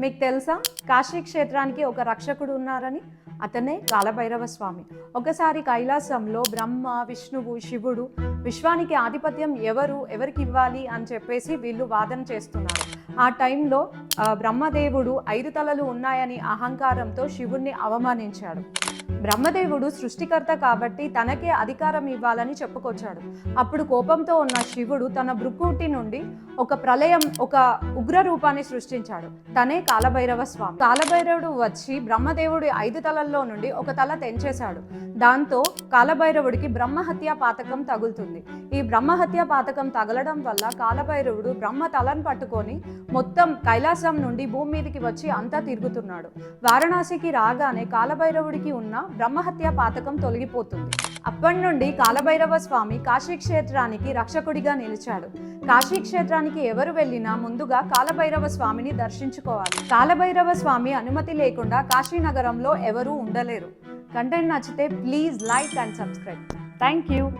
మీకు తెలుసా? కాశీ క్షేత్రానికి ఒక రక్షకుడు ఉన్నారని? అతనే కాలభైరవ స్వామి. ఒకసారి కైలాసంలో బ్రహ్మ విష్ణువు శివుడు విశ్వానికి ఆధిపత్యం ఎవరు ఎవరికి ఇవ్వాలి అని చెప్పేసి వీళ్ళు వాదన చేస్తున్నారు. ఆ టైంలో బ్రహ్మదేవుడు ఐదు తలలు ఉన్నాయని అహంకారంతో శివుణ్ణి అవమానించాడు. బ్రహ్మదేవుడు సృష్టికర్త కాబట్టి తనకే అధికారం ఇవ్వాలని చెప్పుకొచ్చాడు. అప్పుడు కోపంతో ఉన్న శివుడు తన భృకుటి నుండి ఒక ప్రళయం ఒక ఉగ్ర రూపాన్ని సృష్టించాడు. తనే కాలభైరవ స్వామి. కాలభైరవుడు వచ్చి బ్రహ్మదేవుడి ఐదు తలల్లో నుండి ఒక తల తెంచేశాడు. దాంతో కాలభైరవుడికి బ్రహ్మహత్య పాతకం తగులుతుంది. ఈ బ్రహ్మహత్య పాతకం తగలడం వల్ల కాలభైరవుడు బ్రహ్మ తలను పట్టుకొని మొత్తం కైలాసం నుండి భూమి మీదకి వచ్చి అంతా తిరుగుతున్నాడు. వారణాసికి రాగానే కాలభైరవుడికి ఉన్న బ్రహ్మహత్య పాతకం తొలగిపోతుంది. అప్పటి నుండి కాలభైరవ స్వామి కాశీ క్షేత్రానికి రక్షకుడిగా నిలిచాడు. కాశీ క్షేత్రానికి ఎవరు వెళ్ళినా ముందుగా కాలభైరవ స్వామిని దర్శించుకోవాలి. కాలభైరవ స్వామి అనుమతి లేకుండా కాశీనగరంలో ఎవరూ ఉండలేరు. కంటెంట్ నచ్చితే please like and subscribe. Thank you.